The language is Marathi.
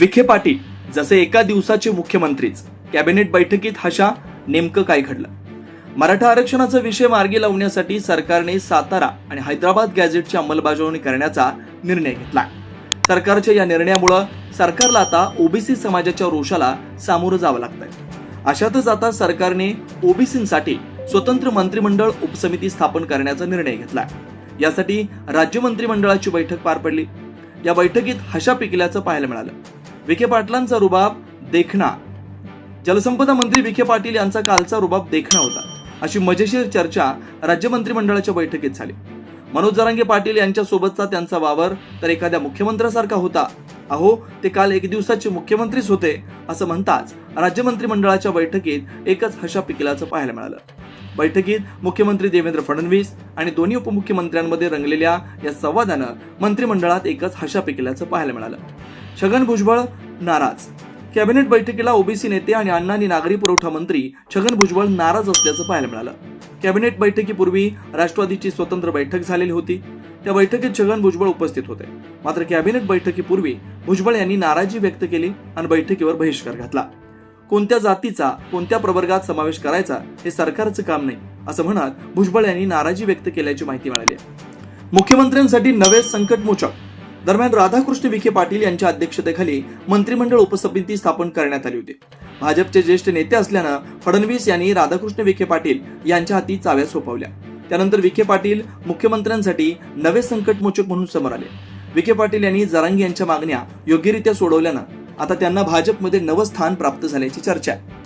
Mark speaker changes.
Speaker 1: विखे पाटील जसे एका दिवसाचे मुख्यमंत्रीच कॅबिनेट बैठकीत हशा नेमकं काय घडलं? मराठा आरक्षणाचा विषय मार्गी लावण्यासाठी सरकारने सातारा आणि हैदराबाद गॅझेटची अंमलबजावणी करण्याचा निर्णय घेतला. सरकारच्या या निर्णयामुळं सरकारला आता ओबीसी समाजाच्या रोषाला सामोरं जावं लागतंय. अशातच आता सरकारने ओबीसींसाठी स्वतंत्र मंत्रिमंडळ उपसमिती स्थापन करण्याचा निर्णय घेतला यासाठी राज्य मंत्रिमंडळाची बैठक पार पडली. या बैठकीत हशा पिकल्याचं पाहायला मिळालं. विखे पाटलांचा रुबाब देखणा. जलसंपदा मंत्री विखे पाटील यांचा कालचा रुबाब देखणा होता. अशी मजेशीर चर्चा राज्य मंत्रिमंडळाच्या बैठकीत झाली. मनोज जरांगे पाटील यांच्यासोबतचा त्यांचा वावर तर एखाद्या मुख्यमंत्र्यासारखा होता. अहो ते काल एक दिवसाचे मुख्यमंत्रीच होते असं म्हणताच राज्य मंत्रिमंडळाच्या बैठकीत एकच हशा पिकल्याचं पाहायला मिळालं. बैठकीत मुख्यमंत्री देवेंद्र फडणवीस आणि दोन्ही उपमुख्यमंत्र्यांमध्ये रंगलेल्या या संवादानं मंत्रिमंडळात एकच हशा पिकल्याचं पाहायला मिळालं. छगन भुजबळ नाराज. कॅबिनेट बैठकीला ओबीसी नेते आणि अण्णा आणि नागरी पुरवठा मंत्री छगन भुजबळ नाराज असल्याचं पाहायला मिळालं. कॅबिनेट बैठकीपूर्वी राष्ट्रवादीची स्वतंत्र बैठक झालेली होती. त्या बैठकीत छगन भुजबळ उपस्थित होते. मात्र कॅबिनेट बैठकीपूर्वी भुजबळ यांनी नाराजी व्यक्त केली आणि बैठकीवर बहिष्कार घातला. कोणत्या जातीचा कोणत्या प्रवर्गात समावेश करायचा हे सरकारचं काम नाही असं म्हणत भुजबळ यांनी नाराजी व्यक्त केल्याची माहिती मिळाली मुख्यमंत्र्यांसाठी नवे संकटमोचक दरम्यान राधाकृष्ण विखे पाटील यांच्या अध्यक्षतेखाली मंत्रिमंडळ उपसमिती स्थापन करण्यात आली होती. भाजपचे ज्येष्ठ नेते असल्यानं फडणवीस यांनी राधाकृष्ण विखे पाटील यांच्या हाती चाव्या सोपवल्या. त्यानंतर विखे पाटील मुख्यमंत्र्यांसाठी नवे संकटमोचक म्हणून समोर आले. विखे पाटील यांनी जरांगी यांच्या मागण्या योग्यरित्या सोडवल्यानं आता त्यांना भाजपमध्ये नवं स्थान प्राप्त झाल्याची चर्चा आहे.